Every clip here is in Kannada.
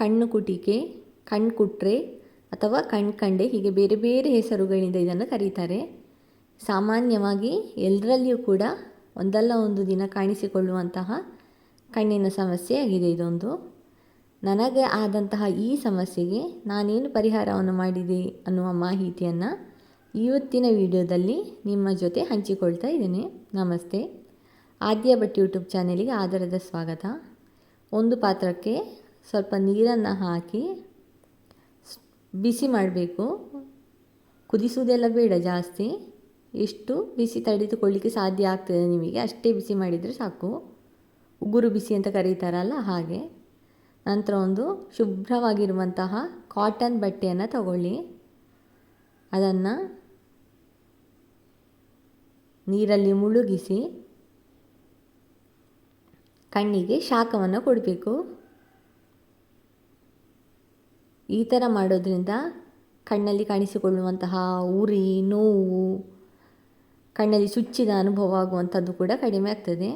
ಕಣ್ಣು ಕುಟಿಕೆ ಕಣ್ಣು ಕುಟ್ರೆ ಅಥವಾ ಕಣ್ಕಂಡೆ ಹೀಗೆ ಬೇರೆ ಬೇರೆ ಹೆಸರುಗಳಿಂದ ಇದನ್ನು ಕರೀತಾರೆ. ಸಾಮಾನ್ಯವಾಗಿ ಎಲ್ಲರಲ್ಲಿಯೂ ಕೂಡ ಒಂದಲ್ಲ ಒಂದು ದಿನ ಕಾಣಿಸಿಕೊಳ್ಳುವಂತಹ ಕಣ್ಣಿನ ಸಮಸ್ಯೆ ಆಗಿದೆ ಇದೊಂದು. ನನಗೆ ಆದಂತಹ ಈ ಸಮಸ್ಯೆಗೆ ನಾನೇನು ಪರಿಹಾರವನ್ನು ಮಾಡಿದೆ ಅನ್ನುವ ಮಾಹಿತಿಯನ್ನು ಇವತ್ತಿನ ವಿಡಿಯೋದಲ್ಲಿ ನಿಮ್ಮ ಜೊತೆ ಹಂಚಿಕೊಳ್ತಾ ಇದ್ದೇನೆ. ನಮಸ್ತೆ. ಆದ್ಯ ಭಟ್ ಯೂಟ್ಯೂಬ್ ಚಾನೆಲಿಗೆ ಆಧಾರದ ಸ್ವಾಗತ. ಒಂದು ಪಾತ್ರಕ್ಕೆ ಸ್ವಲ್ಪ ನೀರನ್ನು ಹಾಕಿ ಬಿಸಿ ಮಾಡಬೇಕು. ಕುದಿಸುವುದೆಲ್ಲ ಬೇಡ ಜಾಸ್ತಿ. ಎಷ್ಟು ಬಿಸಿ ತಡೆದುಕೊಳ್ಳಿಕ್ಕೆ ಸಾಧ್ಯ ಆಗ್ತದೆ ನಿಮಗೆ. ಅಷ್ಟೇ ಬಿಸಿ ಮಾಡಿದರೆ ಸಾಕು. ಉಗುರು ಬಿಸಿ ಅಂತ ಕರೀತಾರಲ್ಲ ಹಾಗೆ. ನಂತರ ಒಂದು ಶುಭ್ರವಾಗಿರುವಂತಹ ಕಾಟನ್ ಬಟ್ಟೆಯನ್ನು ತಗೊಳ್ಳಿ. ಅದನ್ನು ನೀರಲ್ಲಿ ಮುಳುಗಿಸಿ ಕಣ್ಣಿಗೆ ಶಾಖವನ್ನು ಕೊಡಬೇಕು. ಈ ಥರ ಮಾಡೋದ್ರಿಂದ ಕಣ್ಣಲ್ಲಿ ಕಾಣಿಸಿಕೊಳ್ಳುವಂತಹ ಉರಿ, ನೋವು, ಕಣ್ಣಲ್ಲಿ ಸುಚ್ಚಿದ ಅನುಭವ ಆಗುವಂಥದ್ದು ಕೂಡ ಕಡಿಮೆ ಆಗ್ತದೆ.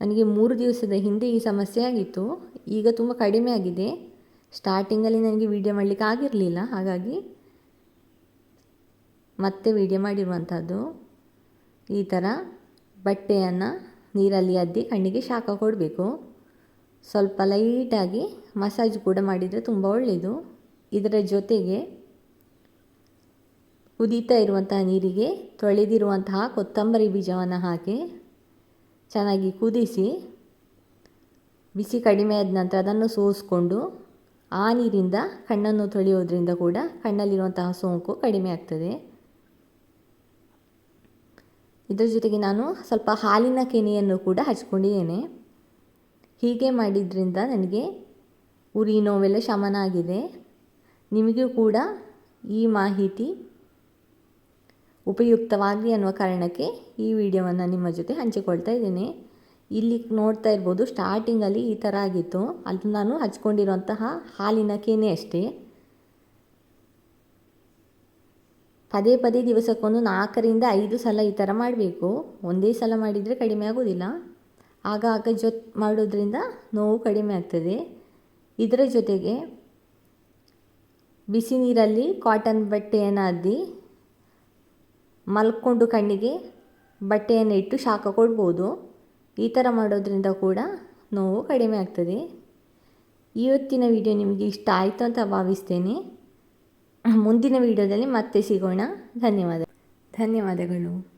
ನನಗೆ ಮೂರು ದಿವಸದ ಹಿಂದೆ ಈ ಸಮಸ್ಯೆ ಆಗಿತ್ತು. ಈಗ ತುಂಬ ಕಡಿಮೆ ಆಗಿದೆ. ಸ್ಟಾರ್ಟಿಂಗಲ್ಲಿ ನನಗೆ ವೀಡಿಯೋ ಮಾಡಲಿಕ್ಕೆ ಆಗಿರಲಿಲ್ಲ. ಹಾಗಾಗಿ ಮತ್ತೆ ವೀಡಿಯೋ ಮಾಡಿರುವಂಥದ್ದು. ಈ ಥರ ಬಟ್ಟೆಯನ್ನು ನೀರಲ್ಲಿ ಅದ್ದಿ ಕಣ್ಣಿಗೆ ಶಾಖ ಕೊಡಬೇಕು. ಸ್ವಲ್ಪ ಲೈಟಾಗಿ ಮಸಾಜ್ ಕೂಡ ಮಾಡಿದರೆ ತುಂಬ ಒಳ್ಳೆಯದು ಇದರ ಜೊತೆಗೆ ಕುದೀತಾ ಇರುವಂತಹ ನೀರಿಗೆ ತೊಳೆದಿರುವಂತಹ ಕೊತ್ತಂಬರಿ ಬೀಜವನ್ನು ಹಾಕಿ ಚೆನ್ನಾಗಿ ಕುದಿಸಿ, ಬಿಸಿ ಕಡಿಮೆ ಆದ ನಂತರ ಅದನ್ನು ಸೋಸ್ಕೊಂಡು ಆ ನೀರಿಂದ ಕಣ್ಣನ್ನು ತೊಳೆಯೋದ್ರಿಂದ ಕೂಡ ಕಣ್ಣಲ್ಲಿರುವಂತಹ ಸೋಂಕು ಕಡಿಮೆ ಆಗ್ತದೆ. ಇದರ ಜೊತೆಗೆ ನಾನು ಸ್ವಲ್ಪ ಹಾಲಿನ ಕೆನೆಯನ್ನು ಕೂಡ ಹಚ್ಕೊಂಡಿದ್ದೇನೆ. ಹೀಗೆ ಮಾಡಿದ್ರಿಂದ ನನಗೆ ಉರಿ ನೋವೆಲ್ಲ ಶಮನ ಆಗಿದೆ ನಿಮಗೂ ಕೂಡ ಈ ಮಾಹಿತಿ ಉಪಯುಕ್ತವಾಗಲಿ ಅನ್ನುವ ಕಾರಣಕ್ಕೆ ಈ ವಿಡಿಯೋವನ್ನು ನಿಮ್ಮ ಜೊತೆ ಹಂಚಿಕೊಳ್ತಾ ಇದ್ದೇನೆ. ಇಲ್ಲಿ ನೋಡ್ತಾ ಇರ್ಬೋದು ಸ್ಟಾರ್ಟಿಂಗಲ್ಲಿ ಈ ಥರ ಆಗಿತ್ತು. ಅದು ನಾನು ಹಚ್ಕೊಂಡಿರುವಂತಹ ಹಾಲಿನ ಕೇನೆ ಅಷ್ಟೇ. ಪದೇ ಪದೇ ದಿವಸಕ್ಕೊಂದು ನಾಲ್ಕರಿಂದ ಐದು ಸಲ ಈ ಥರ ಮಾಡಬೇಕು. ಒಂದೇ ಸಲ ಮಾಡಿದರೆ ಕಡಿಮೆ ಆಗೋದಿಲ್ಲ ಆಗ ಆಗ ಜೊತೆ ಮಾಡೋದ್ರಿಂದ ನೋವು ಕಡಿಮೆ ಆಗ್ತದೆ. ಇದರ ಜೊತೆಗೆ ಬಿಸಿ ನೀರಲ್ಲಿ ಕಾಟನ್ ಬಟ್ಟೆಯನ್ನು ಅದ್ದಿ ಮಲ್ಕೊಂಡು ಕಣ್ಣಿಗೆ ಬಟ್ಟೆಯನ್ನು ಇಟ್ಟು ಶಾಖ ಕೊಡ್ಬೋದು. ಈ ಥರ ಮಾಡೋದ್ರಿಂದ ಕೂಡ ನೋವು ಕಡಿಮೆ ಆಗ್ತದೆ. ಇವತ್ತಿನ ವಿಡಿಯೋ ನಿಮಗೆ ಇಷ್ಟ ಆಯಿತು ಅಂತ ಭಾವಿಸ್ತೇನೆ. ಮುಂದಿನ ವಿಡಿಯೋದಲ್ಲಿ ಮತ್ತೆ ಸಿಗೋಣ. ಧನ್ಯವಾದ. ಧನ್ಯವಾದಗಳು.